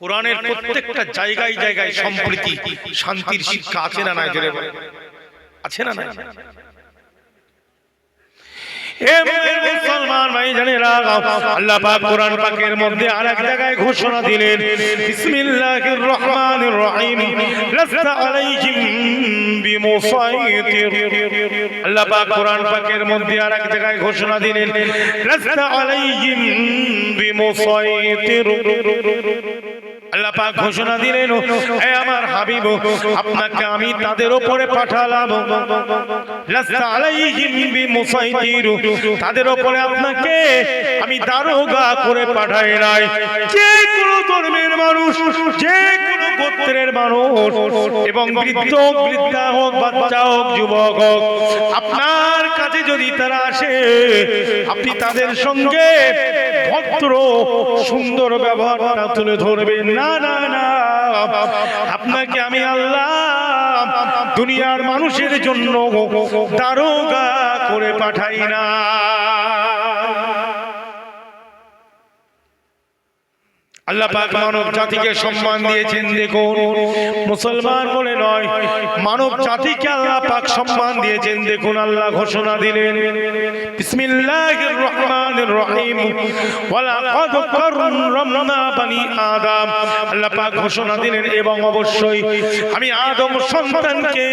কোরআনের প্রত্যেকটা জায়গায় জায়গায় সম্প্রীতি শান্তির শিক্ষা আছে না নাই জোরে। আছে না নাই? মুসলমান ভাই জানেরা, আল্লাহ পাক কোরআন পাকের মধ্যে আরেক জায়গায় ঘোষণা দিলেন, বিসমিল্লাহির রহমানির রহিম, লাস্তা আলাইহিম বিমুসাইতির। আল্লাহ পাক কোরআন পাকের মধ্যে আরেক জায়গায় ঘোষণা দিলেন, লাস্তা আলাইহিম বিমুসাইতির। আল্লাহ পাক ঘোষণা দিলেন হে আমার হাবিব, আপনাকে আমি তাদের উপরে পাঠালাম। লাস্তা আলাইহিম বিমুসাইতির, তাদের উপরে আপনাকে আমি দারোগা করে পাঠাই নাই। যে কোনো ধর্মের মানুষ, যে কোনো গোত্রের মানুষ, এবং বৃদ্ধ বৃদ্ধা হোক, বাচ্চা হোক, যুবক হোক, আপনার কাছে যদি তারা আসে, আপনি তাদের সঙ্গে ভদ্র, সুন্দর ব্যবহারটা তুলে ধরবেন। না না না, আপনাকে আমি আল্লাহ দুনিয়ার মানুষের জন্য দারোগা করে পাঠাই না আল্লাহ পাক মানব জাতিকে সম্মান দিয়েছেন দেখুন মুসলমান বলে নয় মানব জাতিকে আল্লাহ পাক সম্মান দিয়েছেন দেখুন আল্লাহ ঘোষণা দিলেন বিসমিল্লাহির রহমানির রহিম ওয়ালাকাদ কাররামনা বানি আদম। আল্লাহ পাক ঘোষণা দিলেন এবং অবশ্যই আমি আদম সন্তানকে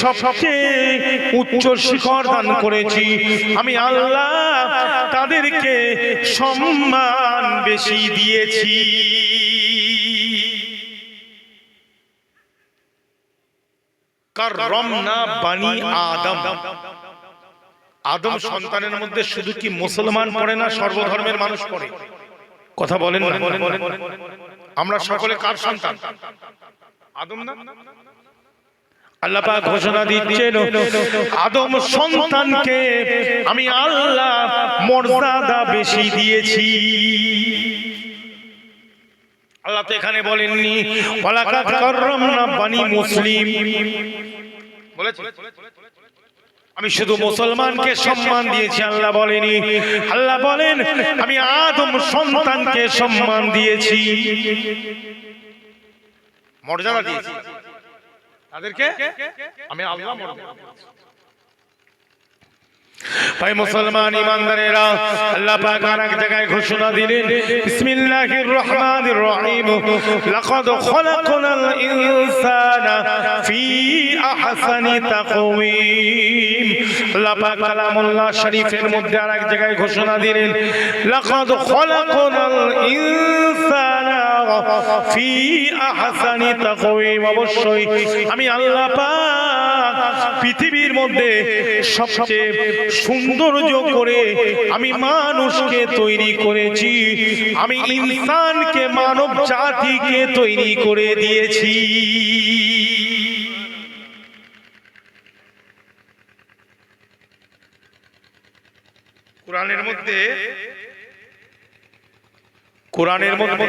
সবচেয়ে উচ্চ শিখর দান করেছি। আমি আল্লাহ তাদেরকে সম্মান বেশি দিয়েছি। বানি আদম। আদম সন্তানের মধ্যে শুধু কি মুসলমান পড়ে না, সর্বধর্মের মানুষ পড়ে? কথা বলেন আমরা সকলে কার সন্তান? আদম না? আল্লাহ পাক ঘোষণা দিচ্ছেন, আদম সন্তানকে আমি আল্লাহ মর্যাদা বেশি দিয়েছি। আল্লাহ তো এখানে বলেননি, ওয়ালাকাদ বানি মুসলিম। আমি শুধু মুসলমানকে সম্মান দিয়েছি, আল্লাহ বলেনি আল্লাহ বলেন, আমি আদম সন্তানকে সম্মান দিয়েছি। মর্যাদা দিয়েছি। তাদেরকে আমি আল্লাহ মর্যাদা। ভাই মুসলমান ইমানদারেরা, আল্লাহ পাক আর এক জায়গায় ঘোষণা দিলেন, বিসমিল্লাহির রহমানির রহিম, লাকাদ খলাকনাল ইনসানা ফি আহসানি তাকওয়িম। আল্লাহ পাক কালামুল্লাহ শরীফের মধ্যে আর এক জায়গায় ঘোষণা দিলেন, লাকাদ খলাকনাল ইনসানা ফি আহসানি তাকওয়িম। অবশ্যই আমি আল্লাহ পাক পৃথিবীর মধ্যে সবচেয়ে সৌন্দর্য করে আমি মানুষকে তৈরি করেছি। আমি ইনসানকে মানব জাতিকে তৈরি করে দিয়েছি। কোরআনের মধ্যে কোরআনের মধ্যে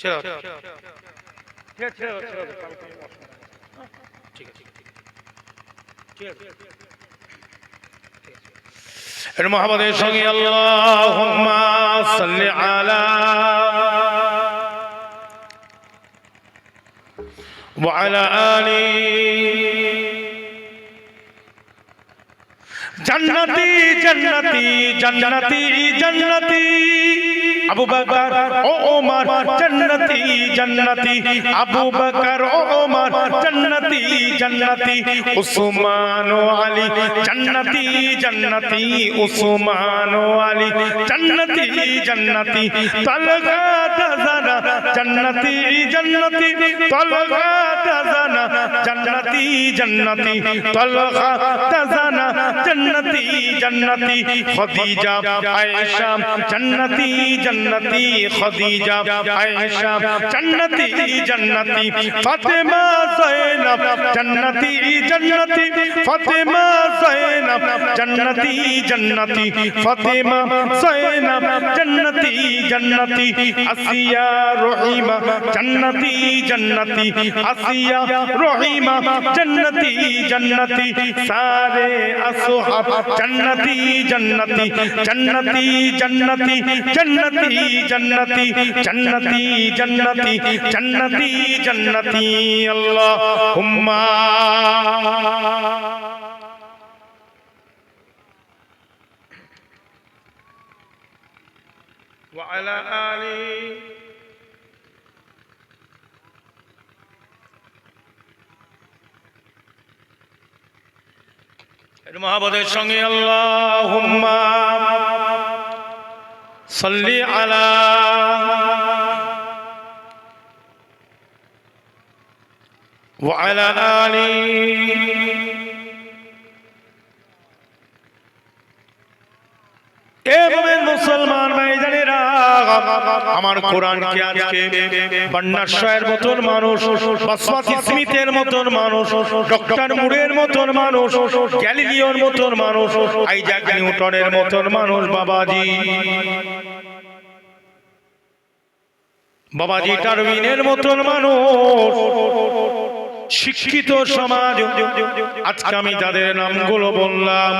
ছেড়ে দাও। ঠিক আছে, ছেড়ে দাও, ছেড়ে দাও, কালকে আমি বসবো না। ঠিক আছে, ঠিক আছে, ঠিক আছে। ঠিক আছে। এর মোহাম্মদের সঙ্গে আল্লাহুম্মা সাল্লি আলা وعلى آله জান্নাতি জান্নাতি জান্নাতি জান্নাতি আবু বকর ও ওমর জান্নাতি জান্নাতি আবু বকর ও ওমর জান্নাতি জান্নাতি উসমান ও আলী জান্নাতি জান্নাতি উসমান ও আলী জান্নাতি জান্নাতি তালগা দাজানা জান্নাতি জান্নাতি তালগা দাজানা জান্নাতি জান্নাতি তালগা দাজানা জান্নাতি জান্নাতি খদিজা আয়েশা জান্নাতি জান্নাতি जन्नती खदीजा आयशा जन्नती जन्नती, फातिमा ज़ैनब, जन्नती जन्नती, फातिमा ज़ैनब, जन्नती जन्नती, फातिमा ज़ैनब, जन्नती जन्नती, असिया रहीमा, जन्नती जन्नती, असिया रहीमा, जन्नती जन्नती, सारे असहाब, जन्नती जन्नती जन्नती जन्नती जन्नती জান্নাতি জান্নাতি জান্নাতি জান্নাতি জান্নাতি জান্নাতি আল্লাহুম্মা وعلى آله মহাবদের সঙ্গে আল্লাহুম্মা صلي على وعلى آله আমার মতন মানুষ স্মিথের মতন মানুষ, ডক্টর মতন মানুষ মতন মানুষ মতন মানুষ, বাবাজি। বাবাজি টারউইনের মতন মানুষ। শিক্ষিত সমাজ। আজকে আমি তাদের নামগুলো বললাম,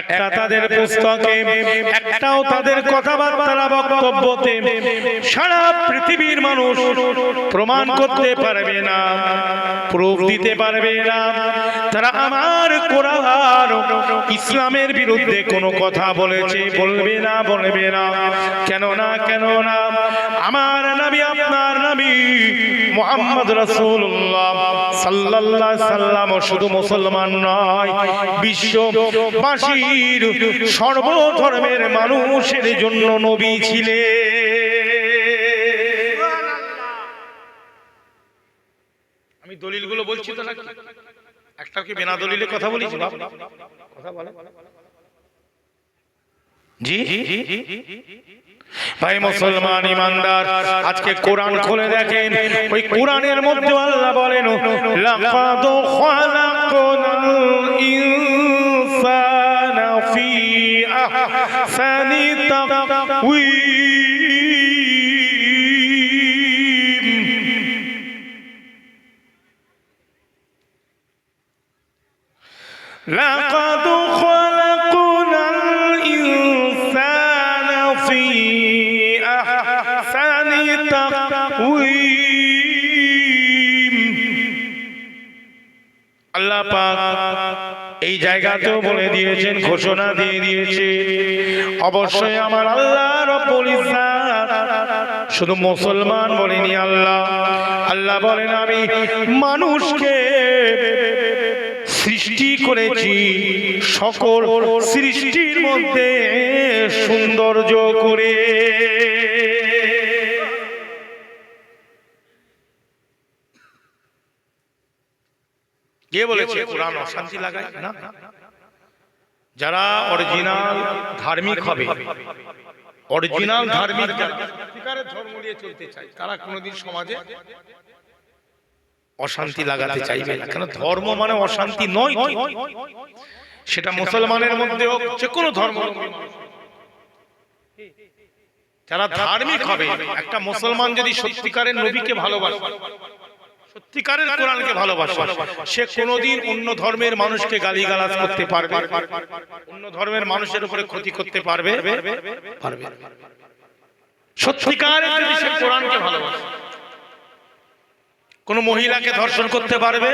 একটা তাদের পুস্তকে, একটাও তাদের কথাবার্তা বক্তব্যতে সারা পৃথিবীর মানুষ প্রমাণ করতে পারবে না প্রুফ দিতে পারবে না। তারা আমার কোরআন, ইসলামের বিরুদ্ধে কোনো কথা বলেছে, বলবে না বলবে না। কেন না কেন না আমার নামি আপনার নবী মোহাম্মদ রাসূলুল্লাহ সাল্লাল্লাহু সাল্লাম শুধু মুসলমান নয়, বিশ্ববাসীর সর্বধর্মের মানুষের জন্য নবী ছিলেন। আমি দলিলগুলো বলছি তো নাকি? একটা কি বিনা দলিলে কথা বাপ? কথা বলে। জি? ভাই মুসলমান ইমানদার, আজকে কোরআন খুলে দেখেন, ওই কোরআনের মধ্যে আল্লাহ বলেন, লাকাদ ইনসানা ফি আহসানি তাকওয়িম। তাকউইম আল্লাহ পাক এই জায়গাতেও বলে দিয়েছেন, ঘোষণা দিয়ে দিয়েছে। অবশ্যই আমার আল্লাহ রব্বুল ইজ্জাত। শুধু মুসলমান বলেনি আল্লাহ। আল্লাহ বলেন, আমি মানুষকে সৃষ্টি করেছি সকল সৃষ্টির মধ্যে সৌন্দর্য করে। কে বলেছে? কোরআন অশান্তি লাগায়? না। যারা অরিজিনাল ধার্মিক হবে অরিজিনাল ধার্মিক ধর্ম নিয়ে চলতে চায় তারা কোনোদিন সমাজে অশান্তি লাগাতে চাইবে না। কেন? ধর্ম মানে অশান্তি নয় সেটা মুসলমানের মধ্যে হোক যে কোনো ধর্ম যারা ধার্মিক হবে একটা মুসলমান যদি সত্যিকারের নবীকে ভালোবাসে সত্যিকারের কোরআনকে ভালোবাসে। সে কোনোদিন অন্য ধর্মের মানুষকে গালিগালাজ করতে পারবে। অন্য ধর্মের মানুষের উপরে ক্ষতি করতে পারবে। পারবে। সত্যিকারের কোরআনকে ভালোবাসে, কোন মহিলাকে ধর্ষণ করতে পারবে?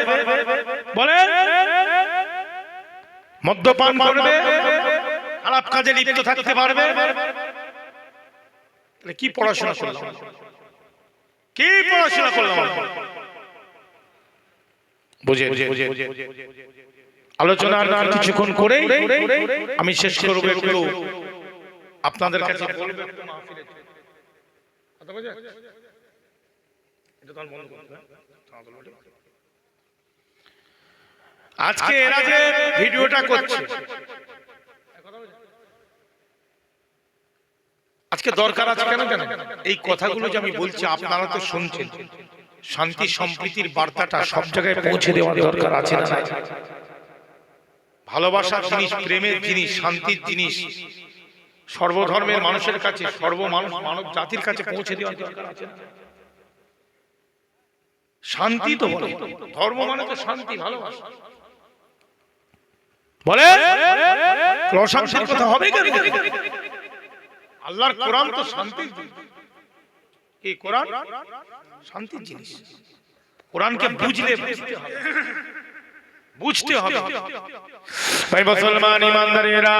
বলে? মদ্যপান করবে? খারাপ কাজে লিপ্ত থাকতে পারবে? কি পড়াশোনা করলাম কি পড়াশোনা করলাম? বুঝে বুঝে আলোচনা আর কিছুক্ষণ করে আমি শেষ করব একটু আপনাদের কাছে? আজকে এরা যে ভিডিওটা করছে। আজকে দরকার আছে কেন কেন এই কথাগুলো যে আমি বলছি আপনারা তো শুনছেন। শান্তি সম্প্রীতির বার্তাটা সব জায়গায় পৌঁছে দেওয়ার দরকার আছে না ভালোবাসার জিনিস প্রেমের জিনিস শান্তির জিনিস। সর্বধর্মের মানুষের কাছে সর্ব মানুষ মানব জাতির কাছে পৌঁছে দেওয়ার দরকার আছে। শান্তি তো বলে ধর্ম মানে তো শান্তি ভালোবাসা। বলে? প্রশংসার কথা হবে কেন? আল্লাহর কোরআন তো শান্তির জিনিস এই কোরআন? শান্তির জিনিস। কোরআনকে বুঝলে বুঝতে হবে। বুঝতে হবে। ভাই মুসলমান ইমানদারেরা,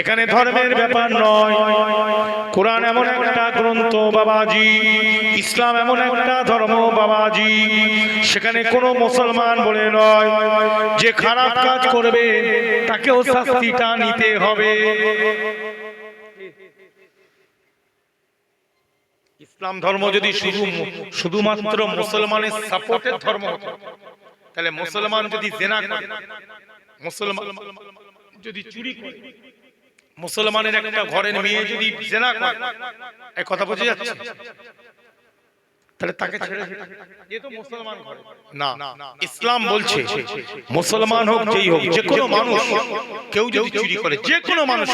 এখানে ধর্মের ব্যাপার নয়। কোরআন এমন একটা গ্রন্থ, বাবাজি। ইসলাম এমন একটা ধর্ম, বাবাজি। সেখানে কোনো মুসলমান বলে নয়, যে খারাপ কাজ করবে, তাকেও শাস্তিটা নিতে হবে। ইসলাম ধর্ম যদি শুধু শুধুমাত্র মুসলমানের সাপোর্টের ধর্ম হতো। তাহলে মুসলমান যদি জেনা করে মুসলমান যদি চুরি করে মুসলমানের একটা ঘরের মেয়ে যদি জেনা করে এই কথা বোঝা যাচ্ছে? তাহলে তাকে ছেড়ে মুসলমান না ইসলাম বলছে মুসলমান হোক যেই হোক যে কোনো মানুষ কেউ যদি চুরি করে যে কোনো মানুষ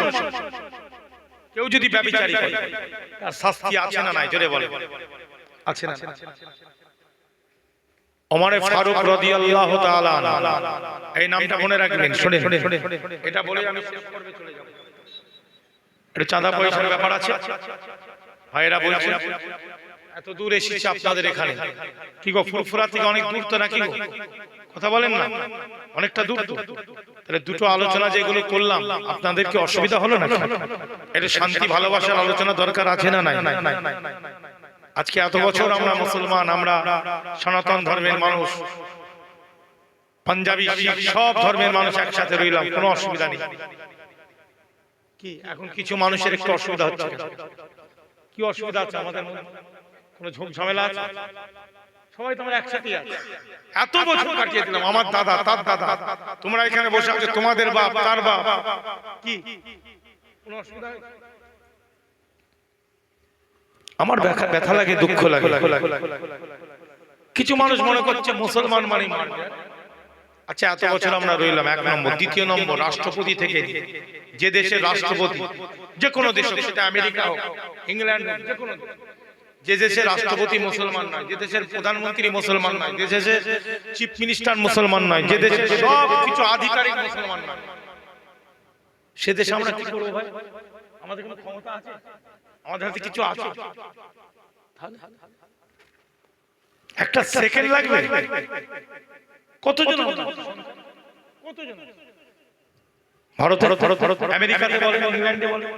কেউ যদি ব্যবচারী করে তার শাস্তি আছে না নাই জোরে বলে আছে না ওমরে ফারুক রাদিয়াল্লাহু তাআলা এই নামটা মনে রাখবেন শুনে এটা বলে আমি শেষ পর্বে চলে যাব এটা চাঁদা পয়সার ব্যাপার আছে ভাইরা বলছে এত দূর এসেছে আপনাদের এখানে। কি গো ফুরফুরা থেকে অনেক দূর তো নাকি কথা বলেন না। অনেকটা দূর তো। তাহলে দুটো আলোচনা যেগুলো করলাম আপনাদের কি অসুবিধা হলো না? এটা শান্তি, ভালোবাসার আলোচনা দরকার আছে না নাই? আজকে এত বছর আমরা মুসলমান, আমরা সনাতন ধর্মের মানুষ, পাঞ্জাবি, শিখ, সব ধর্মের মানুষ একসাথে রইলাম, কোনো অসুবিধা নেই। কি, এখন কিছু মানুষের একটু অসুবিধা হচ্ছে। কি অসুবিধা আছে আমাদের মধ্যে? কোনো ঝোঁক ঝামেলা আছে? সবাই তোমরা একসাথে আছে। এত বছর কাটিয়ে দিলাম আমার দাদা তার দাদা। তোমরা এখানে বসে আছো তোমাদের বাপ তার বাপ। কি? কোনো অসুবিধা? আমার ব্যথা ব্যথা লাগে দুঃখ লাগে। কিছু মানুষ মনে করছে মুসলমান মানে আচ্ছা এত বছর আমরা রইলাম এক নম্বর। দ্বিতীয় নম্বর রাষ্ট্রপতি থেকে যে দেশের রাষ্ট্রপতি যে কোনো দেশ সেটা আমেরিকা হোক ইংল্যান্ড হোক যে কোনো দেশ। যে দেশের রাষ্ট্রপতি মুসলমান নয় যে দেশের প্রধানমন্ত্রী মুসলমান নয় যে দেশের চিফ মিনিস্টার মুসলমান নয় যে দেশের সব কিছু আধিকারিক মুসলমান নয় সে দেশে আমরা কি করব ভাই আমাদের কোনো ক্ষমতা আছে আমাদের হাতে কিছু আছে একটা সেকেন্ড লাগবে কতজন? কতজন ভারতে আমেরিকাতে বলেন ইংল্যান্ডে বলেন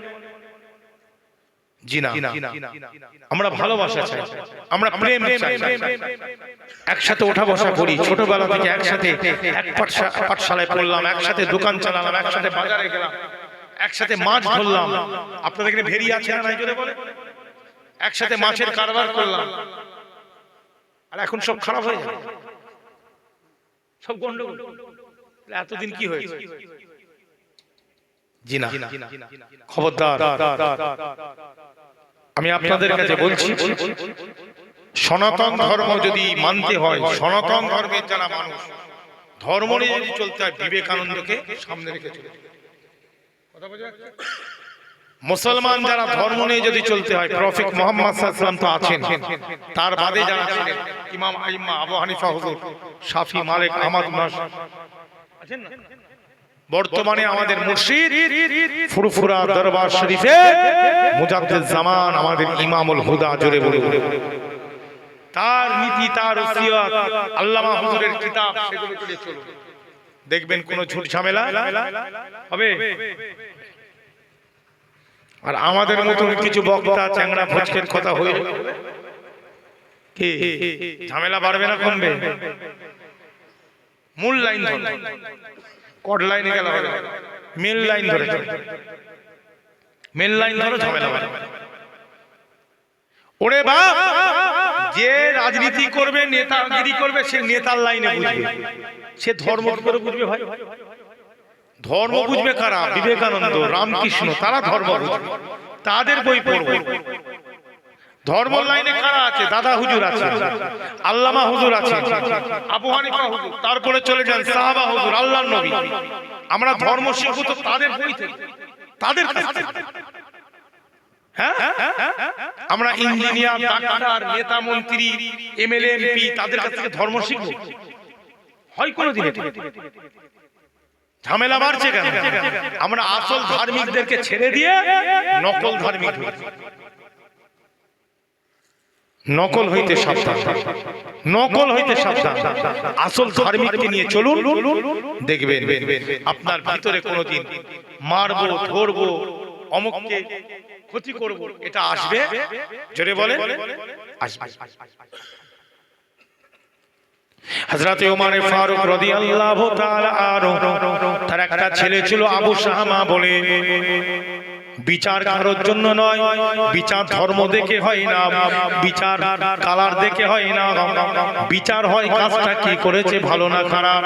জি না আমরা ভালোবাসা চাই। আমরা প্রেম একসাথে ওঠা বসা করি। ছোটবেলা থেকে একসাথে এক পাঠশা- পাঠশালায় পড়লাম একসাথে দোকান চালালাম একসাথে বাজারে গেলাম একসাথে মাছ ধরলাম। আপনাদের এখানে ভেরি আছে না নাই বলে? একসাথে মাছের কারবার করলাম। আর এখন সব খারাপ হয়ে যায় সব গন্ডগোল। এতদিন কি হয়েছে? জি না খবরদার। আমি আপনাদের কাছে বলছি সনাতন ধর্ম যদি মানতে হয় সনাতন ধর্মের যারা মানুষ ধর্ম নিয়ে যদি চলতে হয় বিবেকানন্দকে সামনে রেখে চলে? মুসলমান যারা ধর্ম নিয়ে যদি চলতে হয় প্রফেট মোহাম্মদ সাল্লাম তো আছেন। তার বাদে যারা ছিলেন ইমাম আইম্মা আবু হানিফা হুজুর শাফি মালিক আহমদ নাস আছেন না? বর্তমানে আমাদের মুর্শিদ ফুরফুরা দরবার শরীফে মুজাদ্দিদ জামান আমাদের ইমামুল হুদা জোরে বলে তার নীতি তার ওসিয়ত আল্লামা হুজুরের কিতাব সেগুলো চলে চলুন দেখবেন কোন ঝুট ঝামেলা? হবে? আর আমাদের মতন কিছু বক্তা চ্যাংড়া ফচকের কথা হয়ে কি? ঝামেলা বাড়বে না কমবে? মূল লাইন কট লাইনে গেল হবে। মেল লাইন ধরে। মেল লাইন ধরো, ঝামেলা বাড়বে ওরে বাপ, যে রাজনীতি করবে, নেতাগিরি করবে, সে নেতার লাইনে বুঝবে। সে ধর্ম করে বুঝবে ভাই? ধর্ম বুঝবে কারা? বিবেকানন্দ, রামকৃষ্ণ, তারা ধর্ম বুঝবে। তাদের বই পড়ব। ধর্ম লাইনে কারা আছে? দাদা হুজুর আছে। আল্লামা হুজুর আছে। আবু হানিফা হুজুর। তারপরে চলে যান সাহাবা হুজুর আল্লাহর নবী। আমরা ধর্ম শিখব তো তাদের বই থেকে। তাদের। হ্যাঁ? আমরা ইঞ্জিনিয়ার ডাক্তার নেতা মন্ত্রী এমএলএ এমপি তাদের কাছ থেকে ধর্ম শিখব। হয় কোনোদিন এটা? ঝামেলা বাড়ছে কেন? আমরা আসল ধার্মিকদেরকে ছেড়ে দিয়ে নকল ধার্মিক হয়েছি। নকল হইতে সাবধান। নকল হইতে সাবধান। আসল ধার্মিককে নিয়ে চলুন। দেখবেন আপনার ভিতরে কোনোদিন মারবো ধরবো অমুককে ক্ষতি করব এটা আসবে? জোরে বলে আসবে। হযরত ওমর ফারুক রাদিয়াল্লাহু তাআলা আরও তার একটা ছেলে ছিল আবু শাহামা বলে। বিচার কারোর জন্য নয়। বিচার ধর্ম দেখে হয় না। বিচার কালার দেখে হয় না। বিচার হয় কাজটা কি করেছে, ভালো না খারাপ?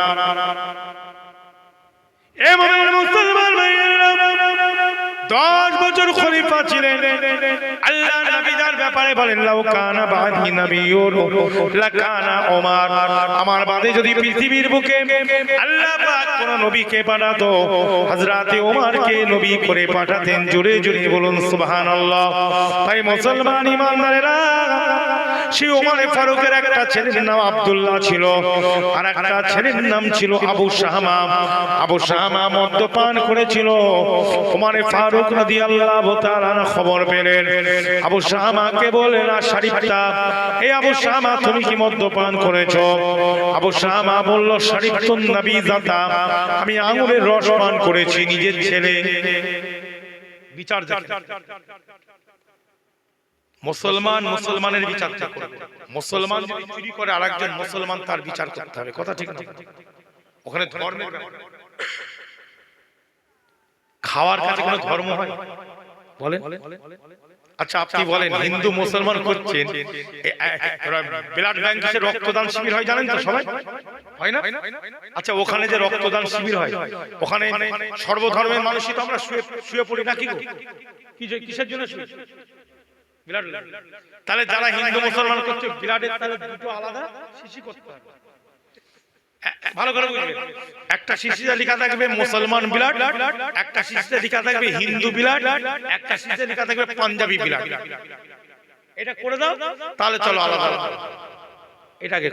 দশ বছর খলিফা ছিলেন। আল্লাহ নবীদার ব্যাপারে বলেন, লাউ কানা বাদি নবিয়ুর লাকানা ওমর। আমার বাদে যদি পৃথিবীর বুকে আল্লাহ পাক কোন নবীকে পাঠাতো, হযরতে ওমরকে নবী করে পাঠাতেন, জোরে জোরে বলুন, সুবহানাল্লাহ। তাই মুসলমান ইমানদারেরা সেই ওমরে ফারুকের একটা ছেলের নাম আব্দুল্লাহ ছিল, আর একটা ছেলের নাম ছিল আবু শাহমা। আবু শাহমা মদ্যপান করেছিল। ওমরে ফারুক রাদিয়াল্লাহু খবর পেলেন। আবু শাহমাকে বলেন না শরীফটা এই আবু শাহমা, তুমি কি মদ্যপান করেছ? আবু শাহমা বলল, শরীফতুন নবী আমি আঙুরের রস পান করেছি, নিজের ছেলে। বিচার মুসলমান মুসলমানের বিচার করবে মুসলমান চুরি করে আরেকজন মুসলমান, তার বিচার করতে হবে। কথা ঠিক না। ওখানে ধর্মের খাওয়ার কাছে কোনো ধর্ম হয়? বলেন। আচ্ছা আপনি বলেন হিন্দু মুসলমান করছেন। ব্লাড ব্যাংক এসে রক্তদান শিবির হয় জানেন তো সবাই? হয় না? আচ্ছা ওখানে যে রক্তদান শিবির হয় ওখানে সর্বধর্মের মানুষই তো আমরা শুয়ে শুয়ে পড়ি না কি যে- কিসের জন্য শুয়ে? তাহলে যারা হিন্দু মুসলমান করছে বিরাটের তাহলে দুটো আলাদা শিশি করতে হবে। ভালো করে একটা শিশিতে লেখা থাকবে মুসলমান বিলাট, একটা শিশিতে লেখা থাকবে হিন্দু বিলাট, একটা লেখা থাকবে পাঞ্জাবি বিলাট। এটা করে দাও, তাহলে চলো আলাদা এটাকে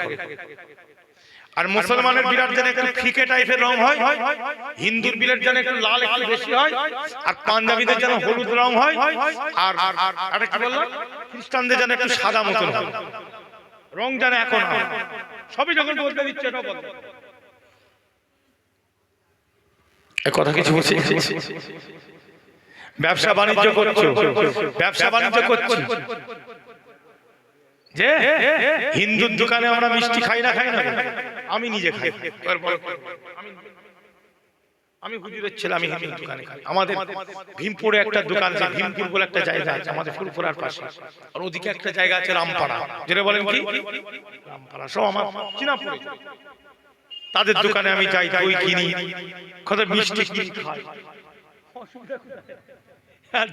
আর মুসলমানের বিরাট যেন একটু ফিকে টাইপের রং হয়, হিন্দুর বিরাট যেন একটু লাল একটু বেশি হয়, আর পাঞ্জাবিদের যেন হলুদ রং হয়, আর খ্রিস্টানদের যেন একটু সাদা মতন হয়। রং যেন এখন সবই যখন বলতে দিচ্ছে এটাও বলতে কথা কিছু বুঝছি ব্যবসা বাণিজ্য করছ? ব্যবসা বাণিজ্য করছি? যে? হিন্দুর দোকানে আমরা মিষ্টি খাই না খাই না? আমি নিজে খাই। আমি আমি হুজুরের ছেলে আমি দোকানে আমাদের ভীমপুরে একটা দোকান আছে ভীমপুর বলে একটা জায়গা আছে আমাদের ফুলপুরার পাশে। আর ওদিকে একটা জায়গা আছে রামপাড়া। যেটা বলেন কি? রামপাড়া সব আমার তাদের দোকানে আমি যাই দই কিনি। কত মিষ্টি কিনি। খাই। হ্যাঁ।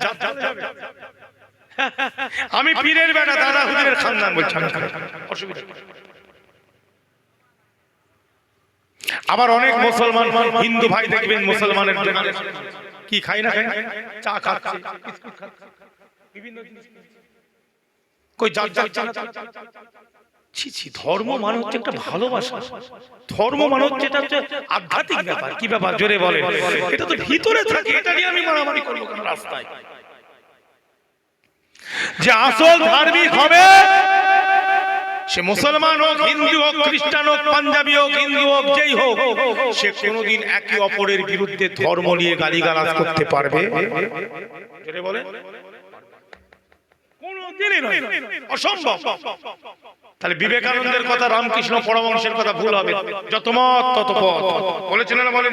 আমি পীরের বেটা দাদা হুজুরের খানদান বলছি অসুবিধা। আবার অনেক মুসলমান হিন্দু ভাই দেখবেন মুসলমানের কি খাই না খাই চা খাচ্ছে ধর্ম মানে হচ্ছে একটা ভালোবাসা। ধর্ম মানে হচ্ছে এটা হচ্ছে আধ্যাত্মিক ব্যাপার। কি ব্যাপার? জোরে বলে এটা তো ভিতরে থাকে, এটা নিয়ে আমি মারামারি রাস্তায়? যে আসল ধার্মিক হবে সে মুসলমান হোক হিন্দু হোক খ্রিস্টান হোক পাঞ্জাবি হোক হিন্দু হোক যেই হোক সে কোনোদিন একে অপরের বিরুদ্ধে ধর্ম নিয়ে গালিগালাজ করতে পারবে? বলে অসম্ভব। তাহলে বিবেকানন্দের কথা রামকৃষ্ণ পরমহংসের কথা ভুল হবে। যত মত তত পথ বলেছেন না বলেন?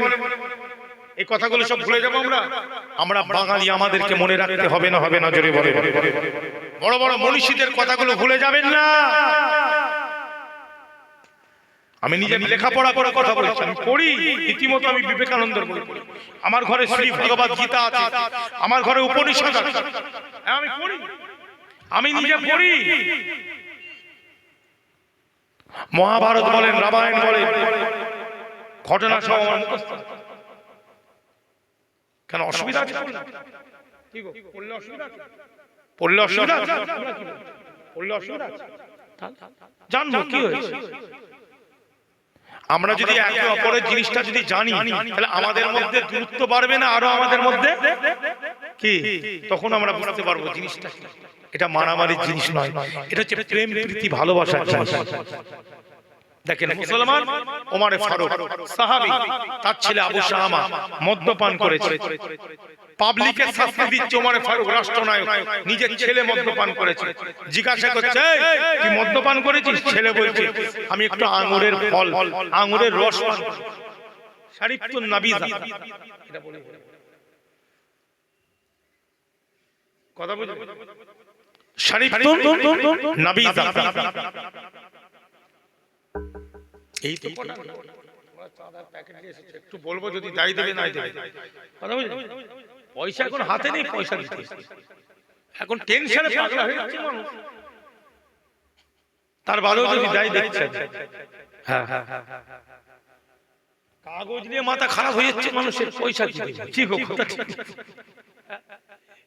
এই কথাগুলো সব ভুলে যাব আমরা? আমরা বাঙালি আমাদেরকে মনে রাখতে হবে না হবে না জোরে বলে বড় বড় মনীষীদের কথাগুলো ভুলে যাবেন না। আমি নিজে লেখাপড়া করে কথা বলছি আমি পড়ি রীতিমতো আমি বিবেকানন্দের বই পড়ি। আমার ঘরে শ্রী ভগবত গীতা আছে আমার ঘরে উপনিষদ আছে। হ্যাঁ, আমি পড়ি। আমি নিজে পড়ি। মহাভারত বলেন রামায়ণ বলেন। ঘটনা সব আমার মুখস্থ। কেন অসুবিধা আছে? কি গো, পড়লে অসুবিধা আছে? পড়লে অসুবিধা? পড়লে অসুবিধা? জানব কি হয়েছে? আমরা যদি একে অপরের জিনিসটা যদি জানি তাহলে আমাদের মধ্যে দূরত্ব বাড়বে না আরও আমাদের মধ্যে? কি? তখন আমরা বুঝতে পারব জিনিসটা এটা মারামারির জিনিস নয়। এটা হচ্ছে প্রেম প্রীতি ভালোবাসার জিনিস। দেখেন মুসলমান ওমারে ফারুক সাহাবী তার ছেলে আবু শাহামা মদ্যপান করেছে। পাবলিকের শাস্তি দিচ্ছে ওমারে ফারুক রাষ্ট্রনায়ক নিজের ছেলে মদ্যপান করেছে। জিজ্ঞাসা করছে "এই, তুই মদ্যপান করেছিস? ছেলে বলছে আমি একটু আঙুরের ফল আঙুরের রস পান করি।" শারিফতুন নাবিজা। এটা বলে কথা বুঝলি শারিফতুন নাবিজা। এই তো। একটু বলব যদি দায়ী দেবে নাই দেবে। পয়সা এখন হাতে নেই পয়সা দিতে। এখন টেনশনে পাগলা হয়ে যাচ্ছে মানুষ। তার বাদেও যদি দায়ী দেখছে। হ্যাঁ হ্যাঁ হ্যাঁ, হ্যাঁ, হ্যাঁ। কাগজ নিয়ে মাথা খারাপ হয়ে যাচ্ছে মানুষের পয়সা কি ঠিক হোক ঠিক।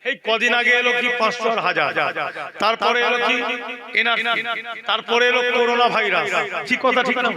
এই কদিন আগে এলো কি পাঁচশো আর হাজার? তারপরে এলো কি? তারপরে এলো করোনা ভাইরাস। ঠিক কথা ঠিক না?